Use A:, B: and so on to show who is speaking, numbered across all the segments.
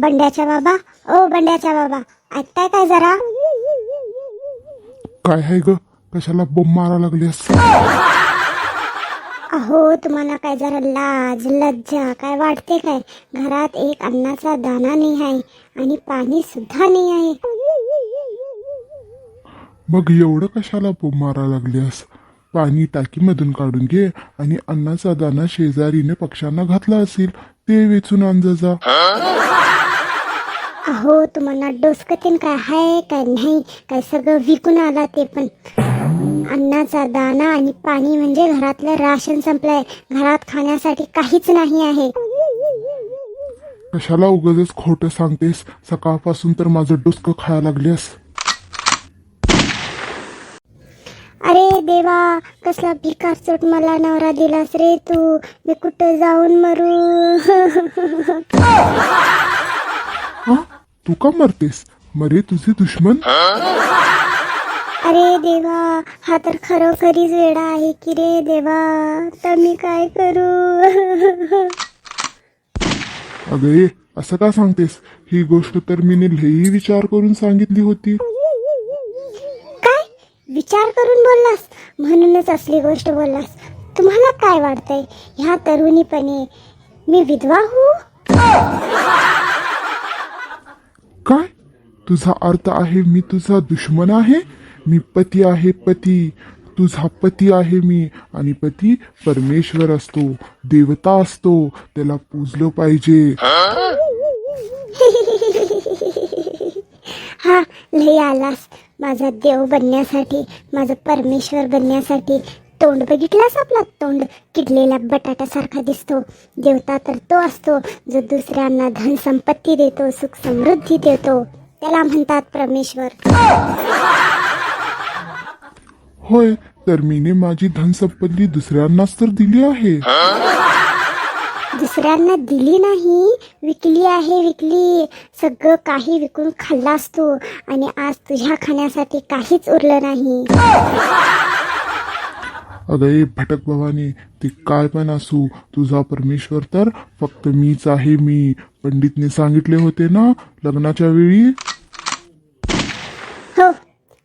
A: बंड्याच्या बाबा ओ बंड्याच्या बाबा ऐकताय काय जरा?
B: काय आहे ग? कशाला बोंब मारा लागलीस?
A: अहो तुम्हाला काय जरा लाज लज्जा काय वाटते काय? घरात एक अन्नाचा दाना नाही आहे आणि पाणी सुद्धा नाही आहे.
B: मग एवढं कशाला बोंब मारा लागलीस? पाणी टाकीमधून काढून घे आणि अन्नाचा दाना शेजारीने पक्ष्यांना घातला असेल ते वेचून आण जा
A: अहो तुम्हाला डोसकतीन काय आहे काय नाही काय सगळं विकून आला ते पण. अन्नाचा दाना आणि पाणी म्हणजे घरातलं राशन संपलंय. घरात खाण्यासाठी काहीच नाही आहे.
B: कशाला उगाच खोटं सांगतेस? सकाळपासून तर माझं डोसकं खायला लागलीस.
A: अरे देवा कसला भिकार चोट मला नवरा दिलास रे तू. मी कुठं जाऊन मरू?
B: हा? तू का मरतेस? मरे तुझे दुश्मन?
A: अरे देवा हा तर खरोखरीच वेडा आहे की रे देवा. तर मी काय करू?
B: अगं असं का सांगतेस? ही गोष्ट तर मी लई विचार करून सांगितली होती.
A: काय? विचार करून बोललास? म्हणूनच असली गोष्ट बोललास. तुम्हाला काय वाटतंय? ह्या तरुणीपणे मी विधवा हो!
B: काय? तुझा अर्थ आहे मी तुझा दुश्मन आहे मी पती आहे पती. तुझा पती आहे मी आणि पती परमेश्वर असतो देवता असतो त्याला पूजलं पाहिजे.
A: हा लय आलास. माझा देव बनण्यासाठी माझं परमेश्वर बनण्यासाठी तोंड बघितलास आपला तोंड? किडलेल्या बटाट्यासारखा दिसतो. देवता तर तो असतो जो दुसऱ्यांना धन संपत्ती देतो सुख समृद्धी देतो. त्याला म्हणतात परमेश्वर.
B: होय तर मीने माझी धनसंपत्ती दुसऱ्यांनाच तर दिली आहे.
A: दुसऱ्यांना दिली नाही विकली आहे विकली. सगळं काही विकून खाल्लास तू आणि आज तुझ्या खाण्यासाठी काहीच उरलं नाही.
B: अगं ए भटक भवानी ते काय पण असू तुझा परमेश्वर तर फक्त मीच आहे मी. पंडितने सांगितले होते ना लग्नाच्या वेळी?
A: हो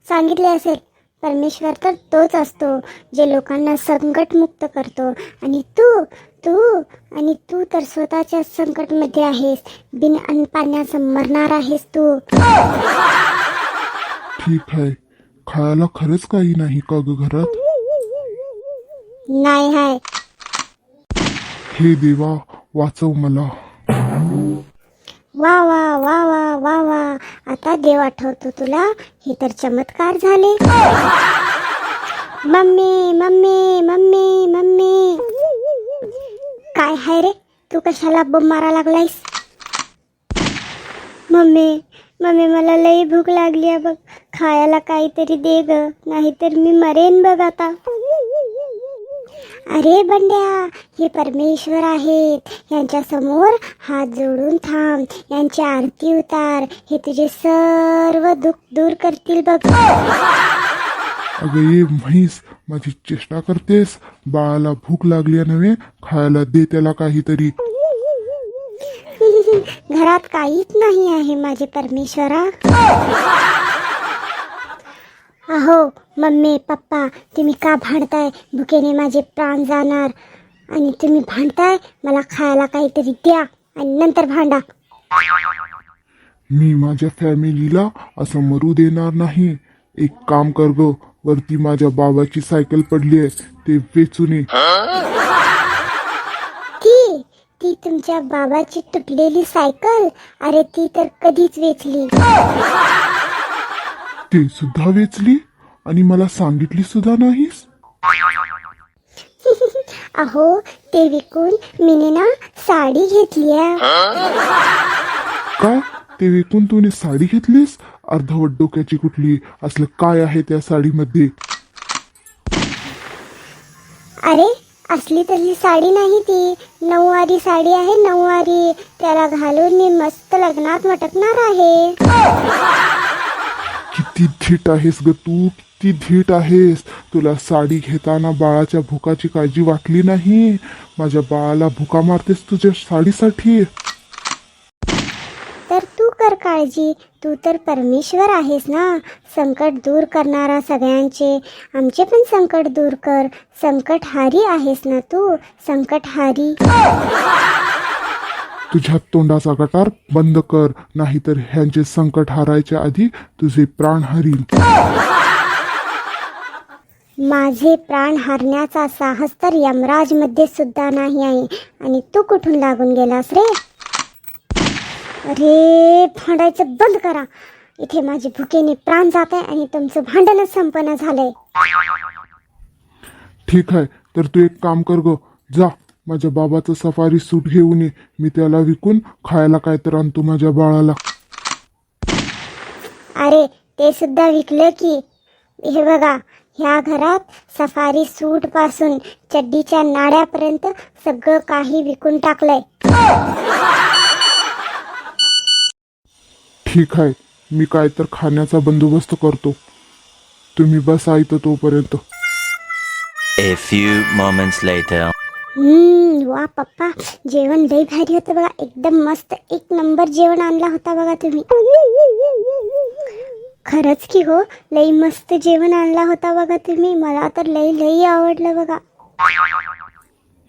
A: सांगितले असेल. परमेश्वर तर तोच असतो जे लोकांना संकटमुक्त करतो. आणि तू तू आणि तू तर स्वतःच्या संकटमध्ये आहेस. बिन अन्न पाण्याचं मरणार आहेस तू.
B: ठीक आहे. खायला खरंच काही नाही का ग घरात?
A: नाही हाय
B: हे देवा वाचव मला
A: वा वा वा वा वा वा आता देव आठवतो तुला हे तर चमत्कार झाले. Mummy mummy mummy mummy. काय हाय रे? तू कशाला बम मारा लागलायस? मम्मी मम्मी मला लई भूक लागली आहे बघ. खायला काहीतरी दे ग नाहीतर मी मरेन बघ आता. अरे बंड्या हे परमेश्वर आहेत. यांच्या समोर हात जोडून थांब. यांची आरती उतार. हे तुझे सर्व दुःख दूर करतील बघ.
B: अगं ये म्हैस माझी चेष्टा करतेस. बाळाला भूक लागली नव्हे? खायला दे त्याला काहीतरी.
A: घरात काहीच नाही आहे माझे परमेश्वरा. अहो मम्मी पप्पा तुम्ही का भांडताय? भुकेने माझे प्राण जाणार. आणि तुम्ही भांडताय? मला खायला काहीतरी द्या आणि नंतर भांडा.
B: मी माझ्या फॅमिलीला असं मरू देणार नाही. एक काम कर ग वरती माझ्या बाबाची सायकल पडली आहे ते वेचून ये.
A: ती ती तुमच्या बाबाची तुटलेली सायकल? अरे ती तर कधीच वेचली.
B: ते सुद्धा वेचली? आणि मला सांगितली सुद्धा नाहीस?
A: अहो ते विकून मीने ना साडी घेतली
B: काय ते विकून तूने साडी घेतलीस? अर्धवट डोक्याची कुठली असलं काय आहे त्या साडीमध्ये?
A: अरे असली तरी साडी नाही ती. नऊवारी साडी आहे नऊवारी. त्याला घालून मी मस्त लग्नात मटकणार आहे.
B: किती धीट आहेस ग तू? किती धीट आहेस. तुला साडी घेताना बाळाच्या भुकाची काळजी वाटली नाही. माझ्या बाळाला भुका मारतेस तुझ्या साडीसाठी.
A: कर काळजी. तू तर परमेश्वर आहेस ना. संकट दूर करणारा सगळ्यांचे. आमचे पण संकट दूर कर. संकटहारी आहेस ना तू. संकटहारी.
B: तुझ्या तोंडाचा गटार बंद कर. नाहीतर ह्यांचे संकट हारायच्या आधी तुझे प्राण हरील
A: माझे प्राण हारण्याचा साहस तर यमराजमध्ये सुद्धा नाही आहे. आणि तू कुठून लागून गेलास रे? अरे भांडायचं बंद करा. इथे माझी भुकेने प्राण जात आहे आणि तुमचं भांडणच संपन्न झालंय.
B: ठीक आहे तर तू एक काम कर ग. जा माझ्या बाबाचं सफारी सूट घेऊन ये. मी त्याला विकून खायला काय तर आणतो माझ्या बाळाला.
A: अरे ते सुद्धा विकलं की. हे बघा ह्या घरात सफारी सूटपासून चड्डीच्या नाड्यापर्यंत सगळं काही विकून टाकलंय.
B: ठीक आहे मी काय तर खाण्याचा बंदोबस्त करतो. तुम्ही बसा इथं तोपर्यंत.
C: A few moments later.
A: हम्म वा पप्पा जेवण लई भारी होतं बघा. एकदम मस्त एक नंबर जेवण आणला होता बघा तुम्ही. खरंच की हो? लई मस्त जेवण आणला होता बघा तुम्ही. मला तर लई लई आवडलं बघा.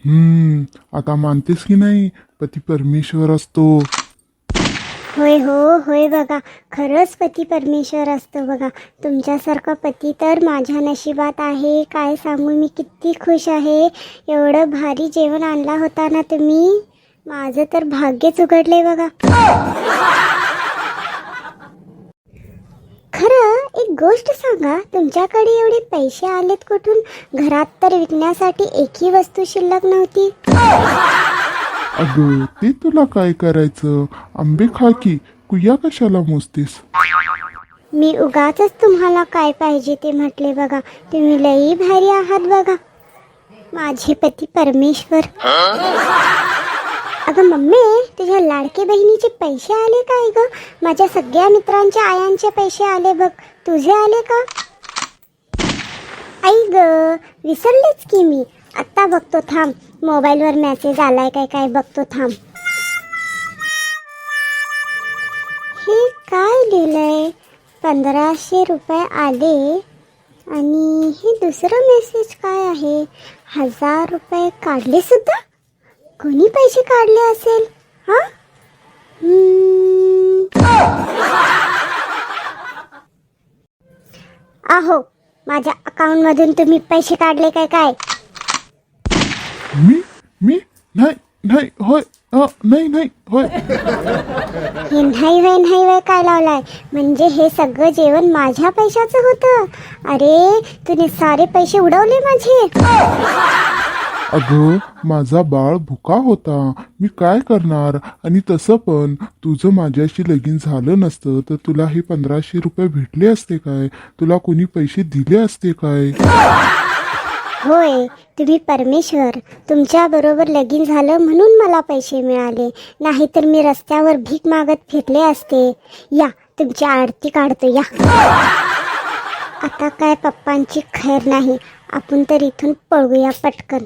B: हम्म आता मानतेस की नाही? पती परमेश्वर असतो.
A: होय हो होय बघा. खरंच पती परमेश्वर असतो बघा. तुमच्यासारखा पती तर माझ्या नशिबात आहे. काय सांगू मी किती खुश आहे. एवढं भारी जेवण आणला होता ना तुम्ही. माझं तर भाग्यच उघडले बघा. खरं एक गोष्ट सांगा तुमच्याकडे एवढे पैसे आलेत कुठून? घरात तर विकण्यासाठी एकही वस्तू शिल्लक नव्हती.
B: अगं ते तुला काय करायचं? आंबे खा की कुया कशाला मोजतेस?
A: मी उगाच तुम्हाला काय पाहिजे ते म्हटले बघा. तुम्ही लई भारी आहात बघा. माझे पती परमेश्वर. अगं मम्मी तुझ्या लाडके बहिणीचे पैसे आले काय ग? माझ्या सगळ्या मित्रांच्या आयांचे पैसे आले बघ. तुझे आले का? आई ग विसरलेच की मी. आत्ता बघतो थांब. मोबाईलवर मेसेज आलाय काय काय बघतो थांब. हे काय लिहिलंय? पंधराशे रुपये आले आणि हे दुसरं मेसेज काय आहे? हजार रुपये काढले सुद्धा? कोणी पैसे काढले असेल? हा? आहो माझ्या अकाउंटमधून तुम्ही पैसे काढले काय काय?
B: मी? मी? नाही नाही होय अ, नाही नाही होय.
A: हे नाही वय नाही वय काय लावलाय? म्हणजे हे सगळं जेवण माझ्या पैशाचं होतं. अरे तुने सारे पैसे उडवले माझे.
B: अगं माझा बाळ भुका होता. मी काय करणार? आणि तसं पण तुझं माझ्याशी लगीन झालं नसतं तर तुला हे पंधराशे रुपये भेटले असते काय? तुला कोणी पैसे दिले असते काय?
A: होय तुम्ही परमेश्वर. तुमच्या बरोबर लगीन झालं म्हणून मला पैसे मिळाले. नाहीतर मी रस्त्यावर भीक मागत फिरले असते. या तुमची आरती काढतो या. आता काय पप्पांची खैर नाही. आपण तर इथून पळूया पटकन.